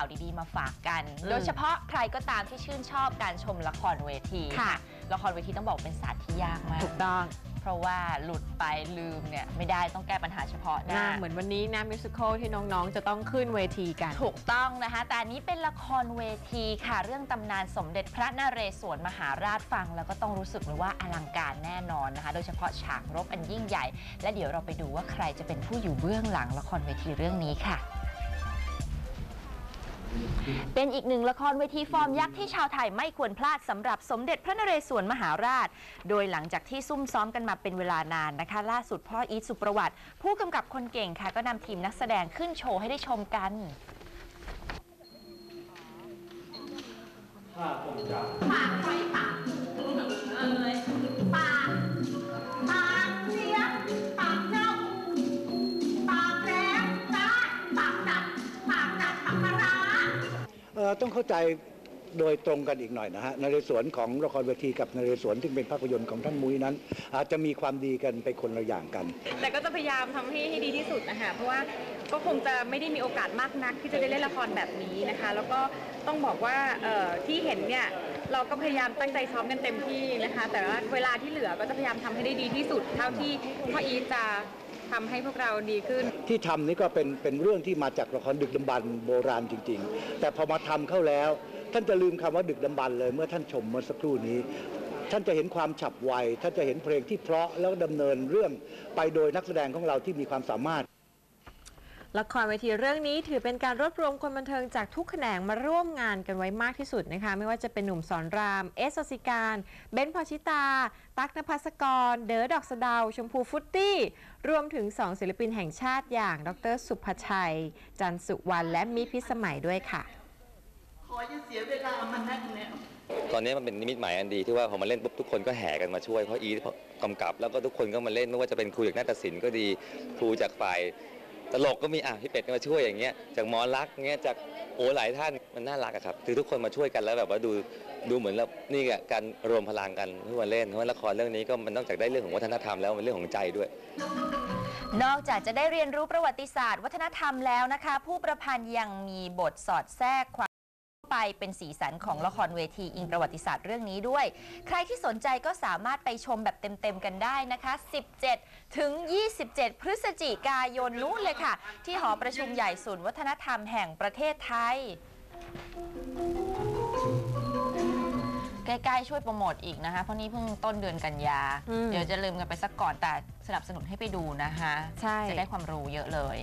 าวดีๆ มาฝากกันอืมโดยเฉพาะใครก็ตามที่ชื่นชอบการชมละครเวทีค่ะ ละครเวทีต้องบอกเป็นศาสตร์ที่ยากมากถูกต้อง เพราะว่าหลุดไปลืมเนี่ยไม่ได้ต้องแก้ปัญหาเฉพาะหหน้าน้า เหมือนวันนี้นะมิวสิควลที่น้องๆ จะต้องขึ้นเวทีกัน ถูกต้องนะคะ แต่อันนี้เป็นละครเวทีค่ะ เรื่องตำนานสมเด็จพระนเรศวรมหาราชฟัง แล้วก็ต้องรู้สึกเลยว่าอลังการแน่นอนนะคะ โดยเฉพาะฉากรบอันยิ่งใหญ่ และเดี๋ยวเราไปดูว่าใครจะเป็นผู้อยู่เบื้องหลังละครเวทีเรื่องนี้ค่ะ เป็นอีกหนึ่งละครเวทีฟอร์มยักษ์ที่ชาวไทยไม่ควรพลาดสำหรับสมเด็จพระนเรศวรมหาราช โดยหลังจากที่ซุ่มซ้อมกันมาเป็นเวลานานนะคะ ล่าสุดพ่ออีทสุประวัติ ผู้กำกับคนเก่งค่ะ ก็นำทีมนักแสดงขึ้นโชว์ให้ได้ชมกัน ถ้าผมจะ ต้องเข้าใจโดยตรงกันอีกหน่อยนะฮะนเรศวรของละครเวทีกับนเรศวรที่งเป็นภาพยนตร์ของท่านมุ้ยนั้น อาจจะมีความดีกันไปคนละอย่างกัน แต่ก็จะพยายามทำให้ให้ดีที่สุดนะคะเพราะว่าก็คงจะไม่ได้มีโอกาสมากนัก ที่จะได้เล่นละครแบบนี้นะคะ แล้วก็ต้องบอกว่าที่เห็นเนี่ยเราก็พยายามตั้งใจซ้อมกันเต็มที่นะคะ แต่ว่าเวลาที่เหลือก็จะพยายามทำให้ได้ดีที่สุด เท่าที่พ่ออีจะ ทำให้พวกเราดีขึ้น ที่ทำนี่ก็เป็นเป็นเรื่องที่มาจากละครดึกดำบรรโบราณจริง ๆ แต่พอมาทำเข้าแล้ว ท่านจะลืมคำว่าดึกดำบรรเลยเมื่อท่านชมเมื่อสักครู่นี้ท่านจะเห็นความฉับไว ท่านจะเห็นเพลงที่เพราะแล้วดำเนินเรื่องไปโดยนักแสดงของเราที่มีความสามารถ ละครเวทีเรื่องนี้ถือเป็นการรวบรวมคนบันเทิงจากทุกแขนงมาร่วมงานกันไว้มากที่สุดนะคะ ไม่ว่าจะเป็นหนุ่มสอนราม เอสโซสิการ เบนซ์พอชิตา ตั๊กนภัสกร เด๋อดอกสะเดาชมพูฟุตตี้ รวมถึง2ศิลปินแห่งชาติอย่าง ดร สุภชัย จันทร์สุวรรณและมิตรพิสมัยด้วยค่ะ ขออย่าเสียเวลามันนักแนวตอนนี้มันเป็นนิมิตหมายอันดีที่ว่าพอมาเล่นปุ๊บทุกคนก็แห่กันมาช่วยเพราะอีทกำกับแล้วก็ทุกคนก็มาเล่นไม่ว่าจะเป็นครูจากนาฏศิลป์ก็ดี ครูจากฝ่าย ตลกก็มีอะพี่เป็ดก็มาช่วยอย่างเงี้ยจากหมอรักเงี้ยจากโอ้หลายท่านมันน่ารักอะครับคือทุกคนมาช่วยกันแล้วแบบว่าดูดูเหมือนแล้วนี่แหละการรวมพลังกันเพื่อมาเล่นเพราะว่าละครเรื่องนี้ก็มันนอกจากได้เรื่องของวัฒนธรรมแล้วมันเรื่องของใจด้วย นอกจากจะได้เรียนรู้ประวัติศาสตร์ วัฒนธรรมแล้วนะคะ ผู้ประพันธ์ยังมีบทสอดแทรกความ เป็นสีสันของละครเวทีอิงประวัติศาสตร์เรื่องนี้ด้วย ใครที่สนใจก็สามารถไปชมแบบเต็มๆกันได้นะคะ 17 ถึง 27 พฤศจิกายนนู้นเลยค่ะ ที่หอประชุมใหญ่ศูนย์วัฒนธรรมแห่งประเทศไทยใกล้ๆช่วยโปรโมทอีกนะคะ เพราะนี้เพิ่งต้นเดือนกันยา อืมเดี๋ยวจะลืมกันไปสักก่อนแต่สนับสนุนให้ไปดูนะคะ ใช่ จะได้ความรู้เยอะเลย